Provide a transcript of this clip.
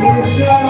Krishna